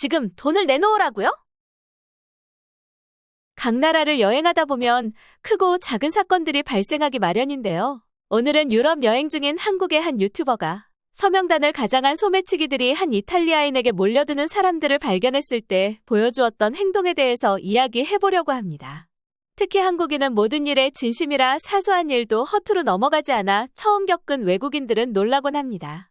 지금 돈을 내놓으라고요? 각 나라를 여행하다 보면 크고 작은 사건들이 발생하기 마련인데요. 오늘은 유럽 여행 중인 한국의 한 유튜버가 서명단을 가장한 소매치기들이 한 이탈리아인에게 몰려드는 사람들을 발견했을 때 보여주었던 행동에 대해서 이야기해보려고 합니다. 특히 한국인은 모든 일에 진심이라 사소한 일도 허투루 넘어가지 않아 처음 겪은 외국인들은 놀라곤 합니다.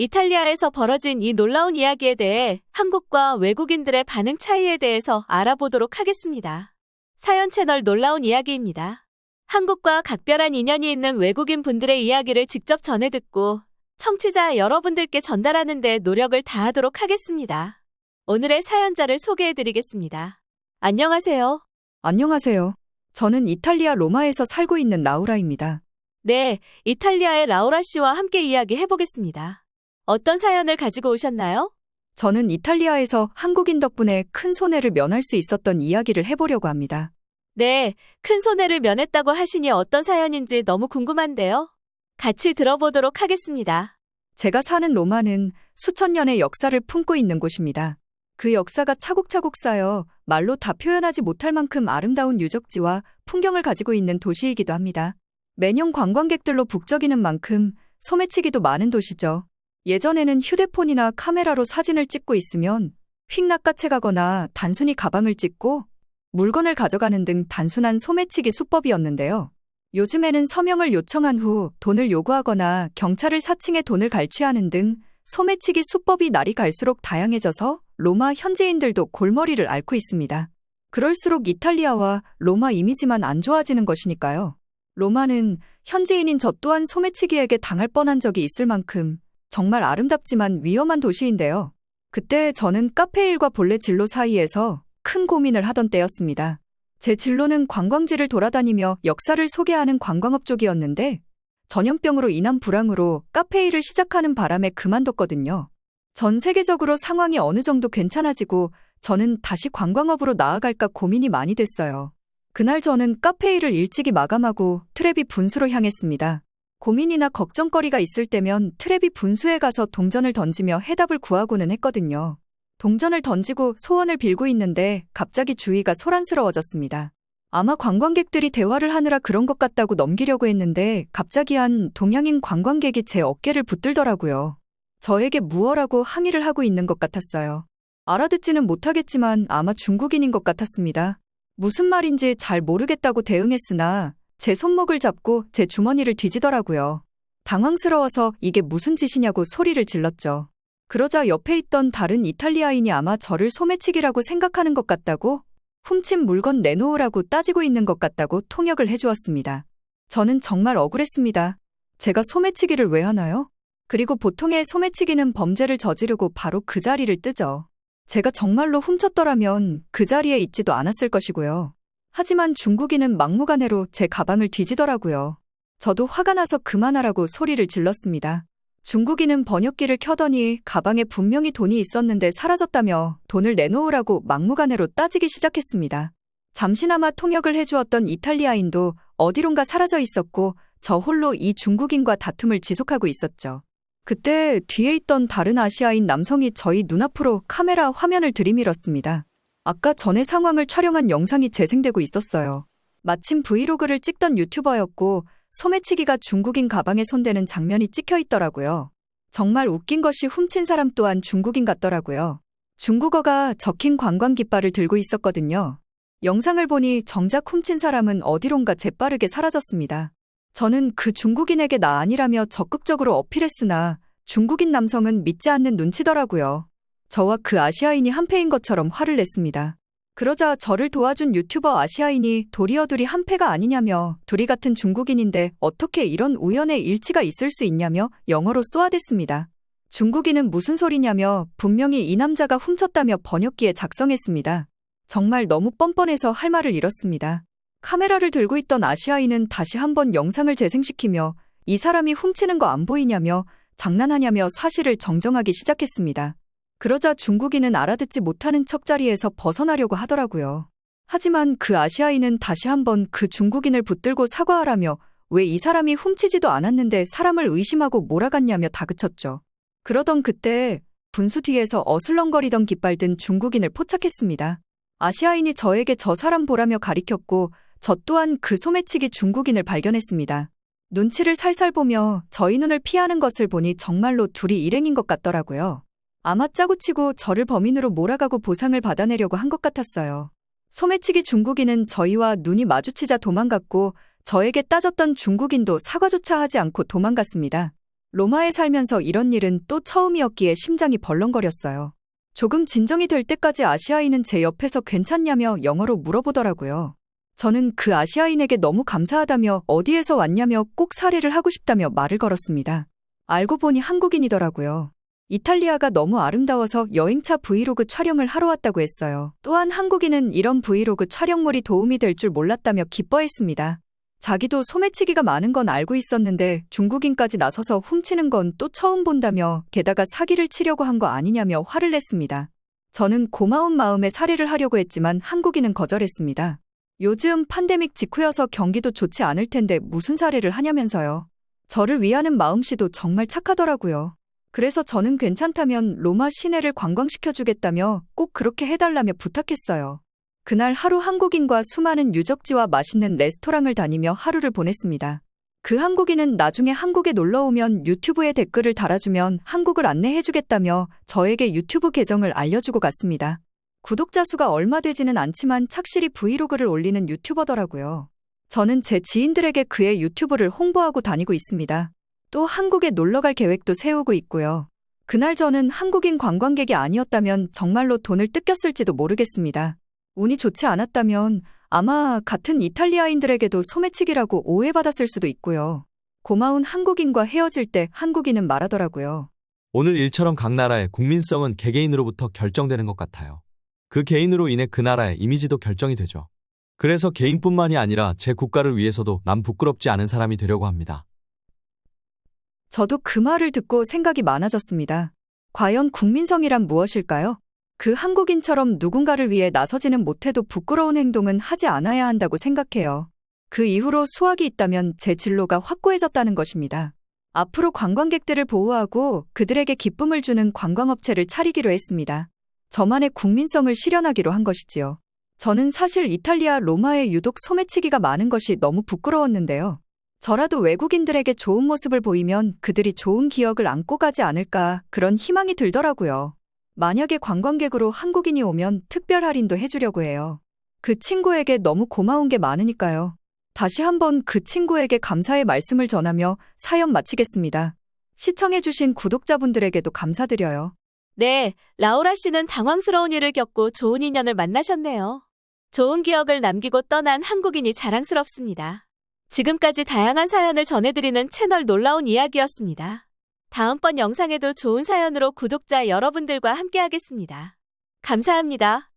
이탈리아에서 벌어진 이 놀라운 이야기에 대해 한국과 외국인들의 반응 차이에 대해서 알아보도록 하겠습니다. 사연 채널 놀라운 이야기입니다. 한국과 각별한 인연이 있는 외국인 분들의 이야기를 직접 전해 듣고 청취자 여러분들께 전달하는 데 노력을 다하도록 하겠습니다. 오늘의 사연자를 소개해 드리겠습니다. 안녕하세요. 안녕하세요. 저는 이탈리아 로마에서 살고 있는 라우라입니다. 네, 이탈리아의 라우라 씨와 함께 이야기해 보겠습니다. 어떤 사연을 가지고 오셨나요? 저는 이탈리아에서 한국인 덕분에 큰 손해를 면할 수 있었던 이야기를 해보려고 합니다. 네, 큰 손해를 면했다고 하시니 어떤 사연인지 너무 궁금한데요. 같이 들어보도록 하겠습니다. 제가 사는 로마는 수천 년의 역사를 품고 있는 곳입니다. 그 역사가 차곡차곡 쌓여 말로 다 표현하지 못할 만큼 아름다운 유적지와 풍경을 가지고 있는 도시이기도 합니다. 매년 관광객들로 북적이는 만큼 소매치기도 많은 도시죠. 예전에는 휴대폰이나 카메라로 사진을 찍고 있으면 휙 낚아채가거나 단순히 가방을 찍고 물건을 가져가는 등 단순한 소매치기 수법이었는데요. 요즘에는 서명을 요청한 후 돈을 요구하거나 경찰을 사칭해 돈을 갈취하는 등 소매치기 수법이 날이 갈수록 다양해져서 로마 현지인들도 골머리를 앓고 있습니다. 그럴수록 이탈리아와 로마 이미지만 안 좋아지는 것이니까요. 로마는 현지인인 저 또한 소매치기에게 당할 뻔한 적이 있을 만큼 정말 아름답지만 위험한 도시인데요. 그때 저는 카페 일과 본래 진로 사이에서 큰 고민을 하던 때였습니다. 제 진로는 관광지를 돌아다니며 역사를 소개하는 관광업 쪽이었는데 전염병으로 인한 불황으로 카페 일을 시작하는 바람에 그만뒀거든요. 전 세계적으로 상황이 어느 정도 괜찮아지고 저는 다시 관광업으로 나아갈까 고민이 많이 됐어요. 그날 저는 카페 일을 일찍이 마감하고 트레비 분수로 향했습니다. 고민이나 걱정거리가 있을 때면 트레비 분수에 가서 동전을 던지며 해답을 구하고는 했거든요. 동전을 던지고 소원을 빌고 있는데 갑자기 주위가 소란스러워졌습니다. 아마 관광객들이 대화를 하느라 그런 것 같다고 넘기려고 했는데 갑자기 한 동양인 관광객이 제 어깨를 붙들더라고요. 저에게 무어라고 항의를 하고 있는 것 같았어요. 알아듣지는 못하겠지만 아마 중국인인 것 같았습니다. 무슨 말인지 잘 모르겠다고 대응했으나 제 손목을 잡고 제 주머니를 뒤지더라고요. 당황스러워서 이게 무슨 짓이냐고 소리를 질렀죠. 그러자 옆에 있던 다른 이탈리아인이 아마 저를 소매치기라고 생각하는 것 같다고 훔친 물건 내놓으라고 따지고 있는 것 같다고 통역을 해주었습니다. 저는 정말 억울했습니다. 제가 소매치기를 왜 하나요? 그리고 보통의 소매치기는 범죄를 저지르고 바로 그 자리를 뜨죠. 제가 정말로 훔쳤더라면 그 자리에 있지도 않았을 것이고요. 하지만 중국인은 막무가내로 제 가방을 뒤지더라고요. 저도 화가 나서 그만하라고 소리를 질렀습니다. 중국인은 번역기를 켜더니 가방에 분명히 돈이 있었는데 사라졌다며 돈을 내놓으라고 막무가내로 따지기 시작했습니다. 잠시나마 통역을 해주었던 이탈리아인도 어디론가 사라져 있었고 저 홀로 이 중국인과 다툼을 지속하고 있었죠. 그때 뒤에 있던 다른 아시아인 남성이 저희 눈앞으로 카메라 화면을 들이밀었습니다. 아까 전에 상황을 촬영한 영상이 재생되고 있었어요. 마침 브이로그를 찍던 유튜버였고 소매치기가 중국인 가방에 손대는 장면이 찍혀 있더라고요. 정말 웃긴 것이 훔친 사람 또한 중국인 같더라고요. 중국어가 적힌 관광 깃발을 들고 있었거든요. 영상을 보니 정작 훔친 사람은 어디론가 재빠르게 사라졌습니다. 저는 그 중국인에게 나 아니라며 적극적으로 어필했으나 중국인 남성은 믿지 않는 눈치더라고요. 저와 그 아시아인이 한패인 것처럼 화를 냈습니다. 그러자 저를 도와준 유튜버 아시아인이 도리어 둘이 한패가 아니냐며 둘이 같은 중국인인데 어떻게 이런 우연의 일치가 있을 수 있냐며 영어로 쏘아댔습니다. 중국인은 무슨 소리냐며 분명히 이 남자가 훔쳤다며 번역기에 작성했습니다. 정말 너무 뻔뻔해서 할 말을 잃었습니다. 카메라를 들고 있던 아시아인은 다시 한번 영상을 재생시키며 이 사람이 훔치는 거 안 보이냐며 장난하냐며 사실을 정정하기 시작했습니다. 그러자 중국인은 알아듣지 못하는 척 자리에서 벗어나려고 하더라고요. 하지만 그 아시아인은 다시 한번 그 중국인을 붙들고 사과하라며 왜 이 사람이 훔치지도 않았는데 사람을 의심하고 몰아갔냐며 다그쳤죠. 그러던 그때 분수 뒤에서 어슬렁거리던 깃발 든 중국인을 포착했습니다. 아시아인이 저에게 저 사람 보라며 가리켰고 저 또한 그 소매치기 중국인을 발견했습니다. 눈치를 살살 보며 저희 눈을 피하는 것을 보니 정말로 둘이 일행인 것 같더라고요. 아마 짜고 치고 저를 범인으로 몰아가고 보상을 받아내려고 한 것 같았어요. 소매치기 중국인은 저희와 눈이 마주치자 도망갔고 저에게 따졌던 중국인도 사과조차 하지 않고 도망갔습니다. 로마에 살면서 이런 일은 또 처음이었기에 심장이 벌렁거렸어요. 조금 진정이 될 때까지 아시아인은 제 옆에서 괜찮냐며 영어로 물어보더라고요. 저는 그 아시아인에게 너무 감사하다며 어디에서 왔냐며 꼭 사례를 하고 싶다며 말을 걸었습니다. 알고 보니 한국인이더라고요. 이탈리아가 너무 아름다워서 여행차 브이로그 촬영을 하러 왔다고 했어요. 또한 한국인은 이런 브이로그 촬영물이 도움이 될 줄 몰랐다며 기뻐했습니다. 자기도 소매치기가 많은 건 알고 있었는데 중국인까지 나서서 훔치는 건 또 처음 본다며 게다가 사기를 치려고 한 거 아니냐며 화를 냈습니다. 저는 고마운 마음에 살해를 하려고 했지만 한국인은 거절했습니다. 요즘 판데믹 직후여서 경기도 좋지 않을 텐데 무슨 살해를 하냐면서요. 저를 위하는 마음씨도 정말 착하더라고요. 그래서 저는 괜찮다면 로마 시내를 관광시켜주겠다며 꼭 그렇게 해달라며 부탁했어요. 그날 하루 한국인과 수많은 유적지와 맛있는 레스토랑을 다니며 하루를 보냈습니다. 그 한국인은 나중에 한국에 놀러 오면 유튜브에 댓글을 달아주면 한국을 안내해주겠다며 저에게 유튜브 계정을 알려주고 갔습니다. 구독자 수가 얼마 되지는 않지만 착실히 브이로그를 올리는 유튜버더라고요. 저는 제 지인들에게 그의 유튜브를 홍보하고 다니고 있습니다. 또 한국에 놀러 갈 계획도 세우고 있고요. 그날 저는 한국인 관광객이 아니었다면 정말로 돈을 뜯겼을지도 모르겠습니다. 운이 좋지 않았다면 아마 같은 이탈리아인들에게도 소매치기라고 오해받았을 수도 있고요. 고마운 한국인과 헤어질 때 한국인은 말하더라고요. 오늘 일처럼 각 나라의 국민성은 개개인으로부터 결정되는 것 같아요. 그 개인으로 인해 그 나라의 이미지도 결정이 되죠. 그래서 개인뿐만이 아니라 제 국가를 위해서도 남 부끄럽지 않은 사람이 되려고 합니다. 저도 그 말을 듣고 생각이 많아졌습니다. 과연 국민성이란 무엇일까요? 그 한국인처럼 누군가를 위해 나서지는 못해도 부끄러운 행동은 하지 않아야 한다고 생각해요. 그 이후로 수학이 있다면 제 진로가 확고해졌다는 것입니다. 앞으로 관광객들을 보호하고 그들에게 기쁨을 주는 관광업체를 차리기로 했습니다. 저만의 국민성을 실현하기로 한 것이지요. 저는 사실 이탈리아 로마에 유독 소매치기가 많은 것이 너무 부끄러웠는데요. 저라도 외국인들에게 좋은 모습을 보이면 그들이 좋은 기억을 안고 가지 않을까 그런 희망이 들더라고요. 만약에 관광객으로 한국인이 오면 특별 할인도 해주려고 해요. 그 친구에게 너무 고마운 게 많으니까요. 다시 한번 그 친구에게 감사의 말씀을 전하며 사연 마치겠습니다. 시청해주신 구독자분들에게도 감사드려요. 네, 라우라 씨는 당황스러운 일을 겪고 좋은 인연을 만나셨네요. 좋은 기억을 남기고 떠난 한국인이 자랑스럽습니다. 지금까지 다양한 사연을 전해드리는 채널 놀라운 이야기였습니다. 다음번 영상에도 좋은 사연으로 구독자 여러분들과 함께하겠습니다. 감사합니다.